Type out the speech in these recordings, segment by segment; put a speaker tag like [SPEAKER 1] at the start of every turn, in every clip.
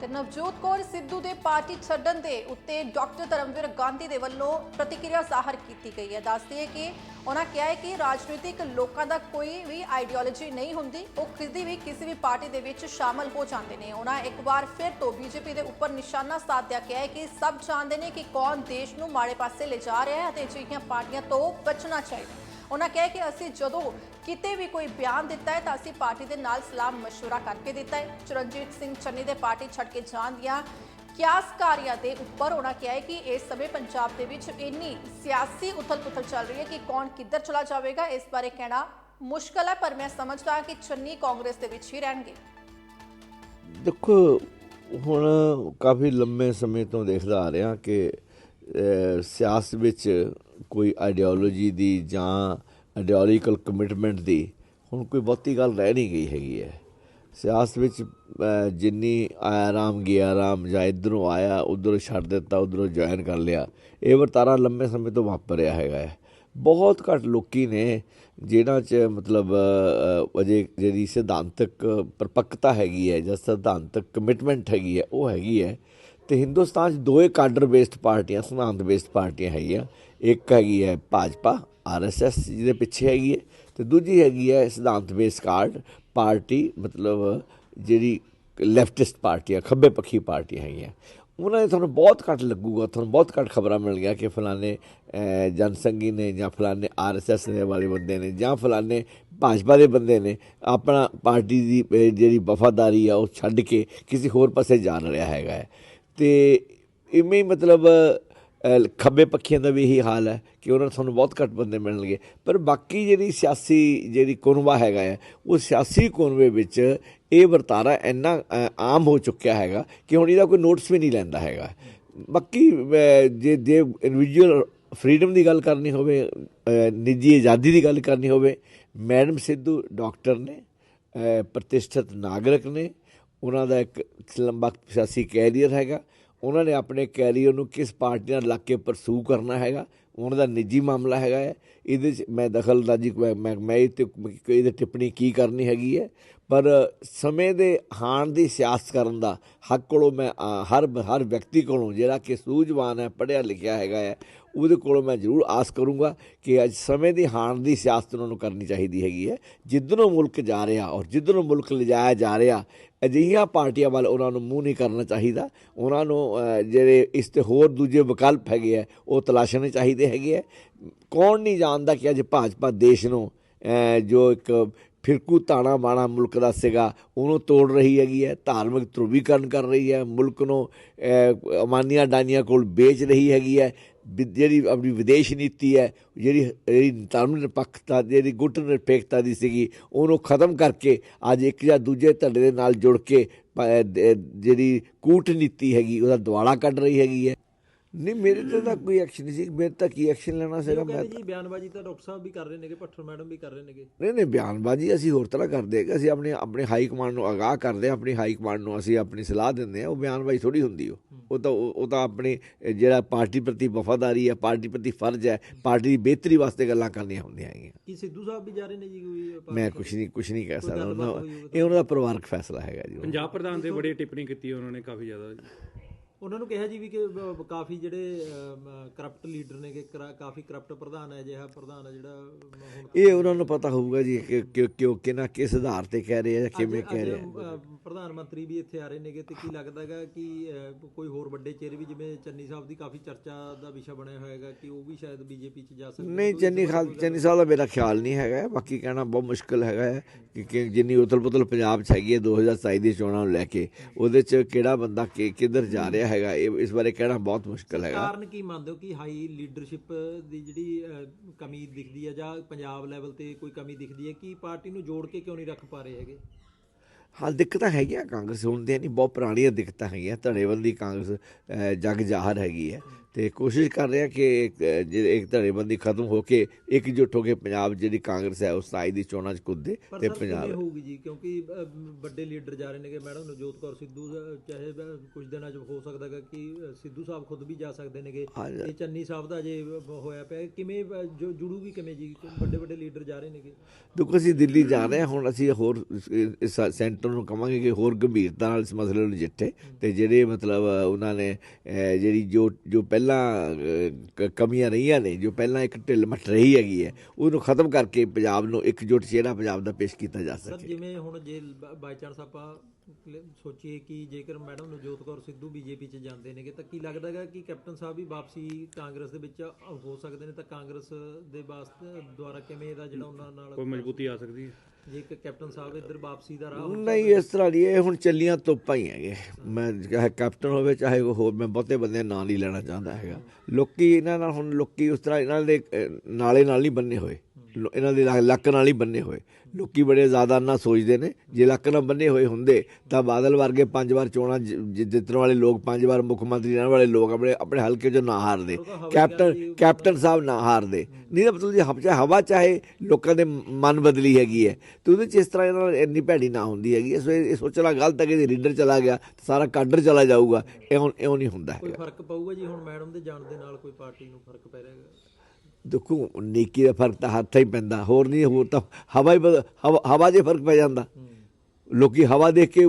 [SPEAKER 1] ਤੇ ਨਵਜੋਤ ਕੌਰ ਸਿੱਧੂ ਦੇ ਪਾਰਟੀ ਛੱਡਣ ਦੇ ਉੱਤੇ ਡਾਕਟਰ ਧਰਮਵੀਰ ਗਾਂਧੀ ਦੇ ਵੱਲੋਂ ਪ੍ਰਤੀਕਿਰਿਆ ਜ਼ਾਹਰ ਕੀਤੀ ਗਈ ਹੈ। ਦੱਸਦੀ ਹੈ ਕਿ ਉਹਨਾਂ ਕਿਹਾ ਹੈ ਕਿ ਰਾਜਨੀਤਿਕ ਲੋਕਾਂ ਦਾ ਕੋਈ ਵੀ ਆਈਡੀਓਲੋਜੀ ਨਹੀਂ ਹੁੰਦੀ, ਉਹ ਕਿਸੇ ਵੀ ਕਿਸੇ ਵੀ ਪਾਰਟੀ ਦੇ ਵਿੱਚ ਸ਼ਾਮਲ ਹੋ ਜਾਂਦੇ ਨੇ। ਉਹਨਾਂ ਇੱਕ ਵਾਰ ਫਿਰ ਤੋਂ ਬੀਜੇਪੀ ਦੇ ਉੱਪਰ ਨਿਸ਼ਾਨਾ ਸਾਧਿਆ ਕਿਹਾ ਹੈ ਕਿ ਸਭ ਜਾਣਦੇ ਨੇ ਕਿ ਕੌਣ ਦੇਸ਼ ਨੂੰ ਮਾੜੇ ਪਾਸੇ ਲੈ ਜਾ ਰਿਹਾ ਹੈ ਅਤੇ ਅਜਿਹੀਆਂ ਪਾਰਟੀਆਂ ਤੋਂ ਬਚਣਾ ਚਾਹੀਦਾ ਉਹਨਾਂ ਕਿਹਾ ਕਿ ਅਸੀਂ ਜਦੋਂ ਕਿਤੇ ਵੀ ਕੋਈ ਬਿਆਨ ਦਿੱਤਾ ਹੈ ਤਾਂ ਅਸੀਂ ਪਾਰਟੀ ਦੇ ਨਾਲ ਸਲਾਹ مشورہ ਕਰਕੇ ਦਿੱਤਾ ਹੈ ਚਰਨਜੀਤ ਸਿੰਘ ਚੰਨੀ ਦੇ ਪਾਰਟੀ ਛੱਡ ਕੇ ਜਾਣ ਦੀਆਂ ਕਿਆਸਕਾਰੀਆਂ ਦੇ ਉੱਪਰ ਉਹਨਾਂ ਕਿਹਾ ਹੈ ਕਿ ਇਸ ਸਮੇਂ ਪੰਜਾਬ ਦੇ ਵਿੱਚ ਇੰਨੀ ਸਿਆਸੀ ਉਥਲ-ਪੁਥਲ ਚੱਲ ਰਹੀ ਹੈ ਕਿ ਕੌਣ ਕਿੱਧਰ ਚਲਾ ਜਾਵੇਗਾ ਇਸ ਬਾਰੇ ਕਹਿਣਾ ਮੁਸ਼ਕਲ ਹੈ ਪਰ ਮੈਂ ਸਮਝਦਾ ਹਾਂ ਕਿ ਚੰਨੀ ਕਾਂਗਰਸ ਦੇ ਵਿੱਚ ਹੀ ਰਹਿਣਗੇ
[SPEAKER 2] ਦੇਖੋ ਹੁਣ ਕਾਫੀ ਲੰਮੇ ਸਮੇਂ ਤੋਂ ਦੇਖਦਾ ਆ ਰਿਹਾ ਕਿ ਅਹ, ਸਿਆਸਤ ਵਿੱਚ ਕੋਈ ਆਈਡੀਓਲੋਜੀ ਦੀ ਜਾਂ ਆਈਡੀਓਲੋਜੀਕਲ ਕਮਿਟਮੈਂਟ ਦੀ, ਹੁਣ ਕੋਈ ਬਹੁਤੀ ਗੱਲ ਰਹਿ ਨਹੀਂ ਗਈ ਹੈਗੀ ਹੈ। ਸਿਆਸਤ ਵਿੱਚ ਜਿੰਨੀ ਆਇਆ ਰਾਮ ਗਿਆ ਰਾਮ ਜਾਂ ਇਧਰੋਂ ਆਇਆ, ਉਧਰੋਂ ਛੱਡ ਦਿੱਤਾ, ਉਧਰੋਂ ਜੁਆਇਨ ਕਰ ਲਿਆ, ਇਹ ਵਰਤਾਰਾ ਲੰਮੇ ਸਮੇਂ ਤੋਂ ਵਾਪਰਿਆ ਹੈਗਾ ਹੈ। ਬਹੁਤ ਘੱਟ ਲੋਕੀ ਨੇ ਜਿਹਨਾਂ 'ਚ ਮਤਲਬ ਅਜੇ ਜਿਹੜੀ ਸਿਧਾਂਤਕ ਪਰਪੱਕਤਾ ਹੈਗੀ ਹੈ ਜਾਂ ਸਿਧਾਂਤਕ ਕਮਿਟਮੈਂਟ ਹੈਗੀ ਹੈ, ਉਹ ਹੈਗੀ ਹੈ। ਤੇ ਹਿੰਦੁਸਤਾਨ 'ਚ ਦੋਏ ਕਾਡਰ ਬੇਸਡ ਪਾਰਟੀਆਂ ਸਿਧਾਂਤ ਬੇਸਡ ਪਾਰਟੀਆਂ ਹੈਗੀਆਂ। ਇੱਕ ਹੈਗੀ ਹੈ ਭਾਜਪਾ ਆਰਐਸਐਸ ਜਿਹਦੇ ਪਿੱਛੇ ਹੈਗੀ ਹੈ ਤੇ ਦੂਜੀ ਹੈਗੀ ਹੈ ਸਿਧਾਂਤ ਬੇਸਡ ਕਾਰਡ ਪਾਰਟੀ ਮਤਲਬ ਜਿਹੜੀ ਲੈਫਟਿਸਟ ਪਾਰਟੀਆਂ ਖੱਬੇ ਪੱਖੀ ਪਾਰਟੀਆਂ ਹੈਗੀਆਂ ਉਹਨਾਂ ਦੇ ਤੁਹਾਨੂੰ ਬਹੁਤ ਘੱਟ ਲੱਗੂਗਾ ਤੁਹਾਨੂੰ ਬਹੁਤ ਘੱਟ ਖਬਰਾਂ ਮਿਲ ਮਿਲਣਗੀਆਂ ਕਿ ਫਲਾਣੇ ਅਹ, ਜਨਸੰਘੀ ਨੇ ਜਾਂ ਫਲਾਣੇ ਆਰਐਸਐਸ ਦੇ ਵਾਲੇ ਬੰਦੇ ਨੇ ਜਾਂ ਫਲਾਣੇ ਭਾਜਪਾ ਦੇ ਬੰਦੇ ਨੇ ਆਪਣਾ ਪਾਰਟੀ ਦੀ ਜਿਹੜੀ ਵਫਾਦਾਰੀ ਆ ਉਹ ਛੱਡ ਕੇ ਕਿਸੇ ਹੋਰ ਪਾਸੇ ਜਾਣ ਰਿਹਾ ਹੈਗਾ ਹੈ। ਤੇ ਇਵੇਂ ਹੀ ਮਤਲਬ ਖੱਬੇ ਪੱਖੀਆਂ ਦਾ ਵੀ ਇਹੀ ਹਾਲ ਹੈ ਕਿ ਉਹਨਾਂ ਨੂੰ ਤੁਹਾਨੂੰ ਬਹੁਤ ਘੱਟ ਬੰਦੇ ਮਿਲਣਗੇ। ਪਰ ਬਾਕੀ ਜਿਹੜੀ ਸਿਆਸੀ ਜਿਹੜੀ ਕੁਨਵਾ ਹੈਗਾ ਹੈ, ਉਹ ਸਿਆਸੀ ਕੁਨਵੇ ਵਿੱਚ ਇਹ ਵਰਤਾਰਾ ਇੰਨਾ ਆਮ ਹੋ ਚੁੱਕਿਆ ਹੈਗਾ ਕਿ ਹੁਣ ਇਹਦਾ ਕੋਈ ਨੋਟਿਸ ਵੀ ਨਹੀਂ ਲੈਂਦਾ ਹੈਗਾ। ਬਾਕੀ ਜੇ ਜੇ ਇੰਡੀਵਿਜੂਅਲ ਫਰੀडम ਦੀ ਗੱਲ ਕਰਨੀ ਹੋਵੇ ਨਿੱਜੀ ਆਜ਼ਾਦੀ ਦੀ ਗੱਲ ਕਰਨੀ ਹੋਵੇ, ਮੈਡਮ ਸਿੱਧੂ ਡਾਕਟਰ ਨੇ ਪ੍ਰਤਿਸ਼ਠਿਤ ਨਾਗਰਿਕ ਨੇ, ਉਹਨਾਂ ਦਾ ਇੱਕ ਲੰਬਾ ਸਿਆਸੀ ਕੈਰੀਅਰ ਹੈਗਾ। ਉਹਨਾਂ ਨੇ ਆਪਣੇ ਕੈਰੀਅਰ ਨੂੰ ਕਿਸ ਪਾਰਟੀ ਨਾਲ ਲੱਗ ਕੇ ਪਰਸੂ ਕਰਨਾ ਹੈਗਾ, ਉਹਨਾਂ ਦਾ ਨਿੱਜੀ ਮਾਮਲਾ ਹੈਗਾ ਹੈ। ਇਹਦੇ 'ਚ ਮੈਂ ਦਖਲਅੰਦਾਜ਼ੀ, ਮੈਂ ਮੈਂ ਮੈਂ ਇਹ ਤੇ ਇਹਦੇ ਟਿੱਪਣੀ ਕੀ ਕਰਨੀ ਹੈਗੀ ਹੈ। ਪਰ ਸਮੇਂ ਦੇ ਹਾਣ ਦੀ ਸਿਆਸਤ ਕਰਨ ਦਾ ਹੱਕ ਕੋਲੋਂ ਮੈਂ ਹਰ ਹਰ ਵਿਅਕਤੀ ਕੋਲੋਂ ਜਿਹੜਾ ਕਿ ਸੂਝਵਾਨ ਹੈ, ਪੜ੍ਹਿਆ ਲਿਖਿਆ ਹੈਗਾ ਹੈ ਉਹਦੇ ਕੋਲੋਂ ਮੈਂ ਜ਼ਰੂਰ ਆਸ ਕਰੂੰਗਾ ਕਿ ਅੱਜ ਸਮੇਂ ਦੀ ਹਾਣ ਦੀ ਸਿਆਸਤ ਉਹਨਾਂ ਨੂੰ ਕਰਨੀ ਚਾਹੀਦੀ ਹੈਗੀ ਹੈ। ਜਿੱਧਰੋਂ ਮੁਲਕ ਜਾ ਰਿਹਾ ਔਰ ਜਿੱਧਰੋਂ ਮੁਲਕ ਲਿਜਾਇਆ ਜਾ ਰਿਹਾ, ਅਜਿਹੀਆਂ ਪਾਰਟੀਆਂ ਵੱਲ ਉਹਨਾਂ ਨੂੰ ਮੂੰਹ ਨਹੀਂ ਕਰਨਾ ਚਾਹੀਦਾ। ਉਹਨਾਂ ਨੂੰ ਜਿਹੜੇ ਇਸ ਤੇ ਹੋਰ ਦੂਜੇ ਵਿਕਲਪ ਹੈਗੇ ਆ ਉਹ ਤਲਾਸ਼ਣੇ ਚਾਹੀਦੇ ਹੈਗੇ ਆ ਕੌਣ ਨਹੀਂ ਜਾਣਦਾ ਕਿ ਅੱਜ ਭਾਜਪਾ ਦੇਸ਼ ਨੂੰ ਜੋ ਇੱਕ ਫਿਰਕੂ ਤਾਣਾ ਬਾਣਾ ਮੁਲਕ ਦਾ ਸੀਗਾ, ਉਹਨੂੰ ਤੋੜ ਰਹੀ ਹੈਗੀ ਹੈ, ਧਾਰਮਿਕ ਧਰੁਵੀਕਰਨ ਕਰ ਰਹੀ ਹੈ, ਮੁਲਕ ਨੂੰ ਅਮਾਨੀਆਂ ਡਾਨੀਆਂ ਕੋਲ ਵੇਚ ਰਹੀ ਹੈਗੀ ਹੈ, ਵਿ- ਜਿਹੜੀ ਆਪਣੀ ਵਿਦੇਸ਼ ਨੀਤੀ ਹੈ, ਜਿਹੜੀ ਜਿਹੜੀ ਧਰਮ ਨਿਰਪੱਖਤਾ, ਜਿਹੜੀ ਗੁੱਟ ਨਿਰਪੇਖਤਾ ਦੀ ਸੀਗੀ, ਉਹਨੂੰ ਖਤਮ ਕਰਕੇ ਅੱਜ ਇੱਕ ਜਾਂ ਦੂਜੇ ਧੜੇ ਦੇ ਨਾਲ ਜੁੜ ਕੇ ਜਿਹੜੀ ਕੂਟਨੀਤੀ ਹੈਗੀ, ਉਹਦਾ ਦੁਆਲਾ ਕੱਢ ਰਹੀ ਹੈਗੀ ਹੈ। ਨਹੀਂ ਮੇਰੇ ਤੇ ਤਾਂ ਕੋਈ ਐਕਸ਼ਨ ਨਹੀਂ ਸੀ। ਮੇਰੇ ਤਾਂ ਕੀ ਐਕਸ਼ਨ ਲੈਣਾ ਸੀਗਾ? ਮੈਂ
[SPEAKER 3] ਜੀ ਬਿਆਨਬਾਜ਼ੀ ਤਾਂ ਡਾਕਟਰ ਸਾਹਿਬ ਵੀ ਕਰ ਰਹੇ ਨੇਗੇ ਭੱਠਰ ਮੈਡਮ ਵੀ ਕਰ ਰਹੇ ਨੇਗੇ।
[SPEAKER 2] ਨਹੀਂ ਨਹੀਂ ਬਿਆਨਬਾਜ਼ੀ ਅਸੀਂ ਹੋਰ ਤਰ੍ਹਾਂ ਕਰਦੇ ਹਾਂ ਅਸੀਂ ਆਪਣੇ ਆਪਣੇ ਹਾਈ ਕਮਾਂਡ ਨੂੰ ਅਗਾਹ ਕਰਦੇ ਹਾਂ ਆਪਣੀ ਹਾਈ ਕਮਾਂਡ ਨੂੰ ਅਸੀਂ ਆਪਣੀ ਸਲਾਹ ਦਿੰਦੇ ਹਾਂ। ਉਹ ਬਿਆਨਬਾਜ਼ੀ ਥੋੜੀ ਹੁੰਦੀ ਉਹ। ਉਹ ਤਾਂ ਉਹ ਤਾਂ ਆਪਣੀ ਜਿਹੜਾ ਪਾਰਟੀ ਪ੍ਰਤੀ ਵਫਾਦਾਰੀ ਹੈ ਪਾਰਟੀ ਪ੍ਰਤੀ ਫਰਜ਼ ਹੈ ਪਾਰਟੀ ਦੀ ਬਿਹਤਰੀ ਵਾਸਤੇ ਗੱਲਾਂ ਕਰਨੀਆਂ ਹੁੰਦੀਆਂ ਹੈਗੀਆਂ।
[SPEAKER 3] ਕੀ ਸਿੱਧੂ ਸਾਹਿਬ ਵੀ ਜਾ ਰਹੇ ਨੇ ਜੀ ਕੋਈ
[SPEAKER 2] ਮੈਂ? ਕੁਝ ਨਹੀਂ ਕੁਝ ਨਹੀਂ ਕਹਿ ਸਕਦਾ। ਇਹ ਉਹਨਾਂ ਦਾ ਪਰਿਵਾਰਕ ਫੈਸਲਾ ਹੈਗਾ ਜੀ।
[SPEAKER 4] ਪੰਜਾਬ ਪ੍ਰਧਾਨ ਤੇ ਬੜੀ ਟਿੱਪਣੀ ਕੀਤੀ ਉਹਨਾਂ ਨੇ ਕਾਫੀ ਜ਼ਿਆਦਾ
[SPEAKER 3] ਉਹਨਾਂ ਨੂੰ ਕਿਹਾ ਜੀ ਵੀ ਕਿ ਕਾਫੀ ਜਿਹੜੇ ਕਰਪਟ ਲੀਡਰ ਨੇਗੇ ਕਰਾ- ਕਾਫੀ ਕਰਪਟ ਪ੍ਰਧਾਨ ਹੈ ਅਜਿਹਾ ਪ੍ਰਧਾਨ ਹੈ ਜਿਹੜਾ ਅਮ, ਹੁਣ
[SPEAKER 2] ਇਹ ਉਹਨਾਂ ਨੂੰ ਪਤਾ ਹੋਊਗਾ ਜੀ ਕਿ ਕਿ- ਕਿਉਂ ਕਿਨਾ ਕਿਸ ਆਧਾਰ ਤੇ ਕਹਿ ਰਹੇ ਆ ਜਾਂ ਕਿਵੇਂ
[SPEAKER 3] ਅੱਜ-
[SPEAKER 2] ਕਹਿ ਰਹੇ ਆ
[SPEAKER 3] ਪ੍ਰਧਾਨ ਮੰਤਰੀ ਵੀ ਇੱਥੇ ਆ ਰਹੇ ਨੇਗੇ ਤੇ ਕੀ ਲੱਗਦਾ ਹੈਗਾ ਕਿ ਕੋਈ ਹੋਰ ਵੱਡੇ ਚਿਹਰੇ ਵੀ ਜਿਵੇਂ ਚੰਨੀ ਸਾਹਿਬ ਦੀ ਕਾਫੀ ਚਰਚਾ ਦਾ ਵਿਸ਼ਾ ਬਣਿਆ ਹੋਇਆ ਹੈਗਾ ਕਿ ਉਹ ਵੀ ਸ਼ਾਇਦ ਬੀਜੇਪੀ 'ਚ ਜਾ ਸਕਦੇ
[SPEAKER 2] ਨਹੀਂ ਚੰਨੀ ਖਾਲ ਚੰਨੀ ਸਾਹਿਬ ਦਾ ਮੇਰਾ ਖਿਆਲ ਨਹੀਂ ਹੈਗਾ ਹੈ। ਬਾਕੀ ਕਹਿਣਾ ਬਹੁਤ ਮੁਸ਼ਕਲ ਹੈਗਾ ਹੈ ਕਿ ਕਿ ਜਿੰਨੀ ਉਤਲ ਪੁਤਲ ਪੰਜਾਬ 'ਚ ਹੈਗੀ ਹੈ 2027 ਦੀ ਚੋਣਾਂ ਨੂੰ ਲੈ ਕੇ ਉਹਦੇ 'ਚ ਕਿਹੜਾ ਬੰਦਾ ਕਿ ਕਿੱਧਰ ਜਾ ਰਿਹਾ ਹੈਗਾ ਇਹ ਇਸ ਬਾਰੇ ਕਹਿਣਾ ਬਹੁਤ ਮੁਸ਼ਕਲ ਹੈਗਾ।
[SPEAKER 3] ਕਾਰਨ ਕੀ ਮੰਨਦੇ ਹੋ ਕਿ ਹਾਈ ਲੀਡਰਸ਼ਿਪ ਦੀ ਜਿਹੜੀ ਕਮੀ ਦਿਖਦੀ ਹੈ ਜਾਂ ਪੰਜਾਬ ਲੈਵਲ ਤੇ ਕੋਈ ਕਮੀ ਦਿਖਦੀ ਹੈ ਕਿ ਪਾਰਟੀ ਨੂੰ ਜੋੜ ਕੇ ਕਿਉਂ ਨਹੀਂ ਰੱਖ ਪਾ ਰਹੇ ਹੈਗੇ?
[SPEAKER 2] ਹਾਲ ਦਿੱਕਤਾਂ ਹੈਗੀਆਂ ਕਾਂਗਰਸ ਹੁਣ ਨਹੀਂ ਬਹੁਤ ਪੁਰਾਣੀਆਂ ਦਿੱਕਤਾਂ ਹੈਗੀਆਂ ਧੜੇਬੰਦੀ ਕਾਂਗਰਸ ਅਹ, ਜਗ ਜ਼ਾਹਰ ਹੈਗੀ ਹੈ। ਤੇ ਕੋਸ਼ਿਸ਼ ਕਰ ਰਹੇ ਕਿ ਜਿਹੜੇ ਇੱਕ ਧੜੇਬੰਦੀ ਖਤਮ ਹੋ ਕੇ ਇਕਜੁੱਟ ਹੋ ਕੇ ਪੰਜਾਬ ਜਿਹੜੀ ਕਾਂਗਰਸ ਹੈ ਉਹ 27 ਦੀ ਚੋਣਾਂ 'ਚ ਕੁੱਦੇ ਤੇ ਪੰਜਾਬ
[SPEAKER 3] ਹੋਊਗੀ ਜੀ? ਕਿਉਂਕਿ ਵੱਡੇ ਲੀਡਰ ਜਾ ਰਹੇ ਨੇਗੇ ਮੈਡਮ ਨਵਜੋਤ ਕੌਰ ਸਿੱਧੂ ਚਾਹੇ ਕੁਝ ਦਿਨਾਂ 'ਚ ਹੋ ਸਕਦਾ ਹੈਗਾ ਕਿ ਸਿੱਧੂ ਸਾਹਿਬ ਖੁਦ ਵੀ ਜਾ ਸਕਦੇ ਨੇਗੇ। ਇਹ ਚੰਨੀ ਸਾਹਿਬ ਦਾ ਜੇ ਹੋਇਆ ਪਿਆ ਕਿਵੇਂ ਜੁੜੂਗੀ ਕਿਵੇਂ ਜੀ? ਵੱਡੇ ਵੱਡੇ ਲੀਡਰ ਜਾ ਰਹੇ ਨੇਗੇ।
[SPEAKER 2] ਦੇਖੋ ਅਸੀਂ ਦਿੱਲੀ ਜਾ ਰਹੇ ਹਾਂ ਹੁਣ ਅਸੀਂ ਹੋਰ ਸੈਂਟਰ ਨੂੰ ਕਵਾਂਗੇ ਕਿ ਹੋਰ ਗੰਭੀਰਤਾ ਨਾਲ ਇਸ ਮਸਲੇ ਨੂੰ ਨਜਿੱਠੇ ਤੇ ਜਿਹੜੇ ਮਤਲਬ ਉਹਨਾਂ ਨੇ ਜਿਹੜੀ ਜੋ ਜੋ ਪਹਿਲਾਂ ਕਮੀਆਂ ਰਹੀਆਂ ਨੇ ਜੋ ਪਹਿਲਾਂ ਇੱਕ ਢਿੱਲ ਮੱਠ ਰਹੀ ਹੈਗੀ ਹੈ ਉਹਨੂੰ ਖਤਮ ਕਰਕੇ ਪੰਜਾਬ ਨੂੰ ਇਕਜੁੱਟ ਚਿਹਰਾ ਪੰਜਾਬ ਦਾ ਪੇਸ਼ ਕੀਤਾ ਜਾ
[SPEAKER 3] ਸਰ
[SPEAKER 2] ਸਕੇ।
[SPEAKER 3] ਜਿਵੇਂ ਹੁਣ ਜੇ ਬਾਈ ਚਾਂਸ ਆਪਾਂ ਸੋਚੀਏ ਕਿ ਜੇਕਰ ਮੈਡਮ ਨਵਜੋਤ ਕੌਰ ਸਿੱਧੂ ਬੀਜੇਪੀ 'ਚ ਜਾਂਦੇ ਨੇਗੇ ਤਾਂ ਕੀ ਲੱਗਦਾ ਹੈਗਾ ਕਿ ਕੈਪਟਨ ਸਾਹਿਬ ਵੀ ਵਾਪਸੀ ਕਾਂਗਰਸ ਦੇ ਵਿੱਚ ਹੋ ਸਕਦੇ ਨੇ? ਤਾਂ ਕਾਂਗਰਸ ਦੇ ਵਾਸਤੇ ਦੁਆਰਾ ਕਿਵੇਂ ਇਹਦਾ ਜਿਹੜਾ ਉਹਨਾਂ ਨਾਲ
[SPEAKER 4] ਕੋਈ ਮਜ਼ਬੂਤੀ ਆ ਸਕਦੀ ਹੈ?
[SPEAKER 3] ਜੇ ਕਿ ਕੈਪਟਨ ਸਾਹਿਬ ਇੱਧਰ ਵਾਪਸੀ ਦਾ ਰਾਹ
[SPEAKER 2] ਨਹੀਂ ਇਸ ਤਰ੍ਹਾਂ ਨਹੀਂ ਇਹ ਹੁਣ ਚੱਲੀਆਂ ਤੋਪਾਂ ਹੀ ਹੈਗੇ। ਮੈਂ ਚਾਹੇ ਕੈਪਟਨ ਹੋਵੇ ਚਾਹੇ ਉਹ ਹੋਰ ਮੈਂ ਬਹੁਤੇ ਬੰਦੇ ਨਾਂ ਨਹੀਂ ਲੈਣਾ ਚਾਹੁੰਦਾ ਹੈਗਾ। ਲੋਕੀ ਇਹਨਾਂ ਨਾਲ ਹੁਣ ਲੋਕੀ ਉਸ ਤਰ੍ਹਾਂ ਇਹਨਾਂ ਦੇ ਨਾਲੇ ਨਾਲ ਨਹੀਂ ਬੰਨੇ ਹੋਏ। ਇਹਨਾਂ ਦੇ ਲੱਕ- ਨਾਲ ਹੀ ਬੰਨੇ ਹੋਏ। ਲੋਕੀ ਬੜੇ ਜ਼ਿਆਦਾ ਨਾ ਸੋਚਦੇ ਨੇ ਜੇ ਲੱਕ ਨਾਲ ਬੰਨੇ ਹੋਏ ਹੁੰਦੇ ਤਾਂ ਬਾਦਲ ਵਰਗੇ ਪੰਜ ਵਾਰ ਚੋਣਾਂ ਜਿ- ਜਿ- ਜਿੱਤਣ ਵਾਲੇ ਲੋਕ ਪੰਜ ਵਾਰ ਮੁੱਖ ਮੰਤਰੀ ਰਹਿਣ ਵਾਲੇ ਲੋਕ ਆਪਣੇ ਆਪਣੇ ਹਲਕੇ 'ਚੋਂ ਨਾ ਹਾਰਦੇ। ਕੈਪਟਨ ਕੈਪਟਨ ਸਾਹਿਬ ਨਾ ਹਾਰਦੇ। ਨਹੀਂ ਤਾਂ ਮਤਲਬ ਜੇ ਹਵਾ ਚਾਹੇ ਹਵਾ ਚਾਹੇ ਲੋਕਾਂ ਦੇ ਮਨ ਬਦਲੀ ਹੈਗੀ ਹੈ ਤੇ ਉਹਦੇ 'ਚ ਇਸ ਤਰ੍ਹਾਂ ਇਹਨਾਂ ਨਾਲ ਇੰਨੀ ਭੈੜੀ ਨਾ ਹੁੰਦੀ ਹੈਗੀ। ਹੈ। ਸੋ ਇਹ ਇਹ ਸੋਚਣਾ ਗਲਤ ਹੈ ਕਿ ਲੀਡਰ ਚਲਾ ਗਿਆ ਸਾਰਾ ਕਾਡਰ ਚਲਾ ਜਾਊਗਾ। ਇਉਂ ਇਉਂ ਨਹੀਂ ਹੁੰਦਾ
[SPEAKER 3] ਕੋਈ
[SPEAKER 2] ਹੈਗਾ।
[SPEAKER 3] ਫ਼ਰਕ ਪਊਗਾ ਜੀ? ਹੁਣ ਮੈਡਮ ਦੇ ਜਾਣ ਦੇ ਨਾਲ ਕੋਈ ਪਾਰਟੀ ਨੂੰ ਫ਼ਰਕ ਪੈ ਰਿਹਾ ਹੈਗਾ?
[SPEAKER 2] ਦੇਖੋ ਨੇਕੀ ਦਾ ਫ਼ਰਕ ਤਾਂ ਹੱਥ ਹੀ ਪੈਂਦਾ ਹੋਰ ਨਹੀਂ ਹੋਰ ਤਾਂ ਹਵਾ ਹੀ ਹਵਾ 'ਚ ਫ਼ਰਕ ਪੈ ਜਾਂਦਾ। ਲੋਕੀ ਹਵਾ ਦੇਖ ਕੇ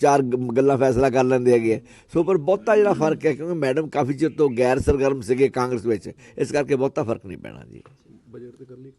[SPEAKER 2] ਚਾਰ ਗੱਲਾਂ ਫੈਸਲਾ ਕਰ ਲੈਂਦੇ ਹੈਗੇ। ਸੋ ਪਰ ਬਹੁਤਾ ਜਿਹੜਾ ਫ਼ਰਕ ਹੈ ਕਿਉਂਕਿ ਮੈਡਮ ਕਾਫੀ ਚਿਰ ਤੋਂ ਗੈਰ ਸਰਗਰਮ ਸੀਗੇ ਕਾਂਗਰਸ ਵਿੱਚ ਇਸ ਕਰਕੇ ਬਹੁਤਾ ਫ਼ਰਕ ਨਹੀਂ ਪੈਣਾ ਜੀ।
[SPEAKER 4] ਬਜਟ ਤੇ ਕਰ ਲਈ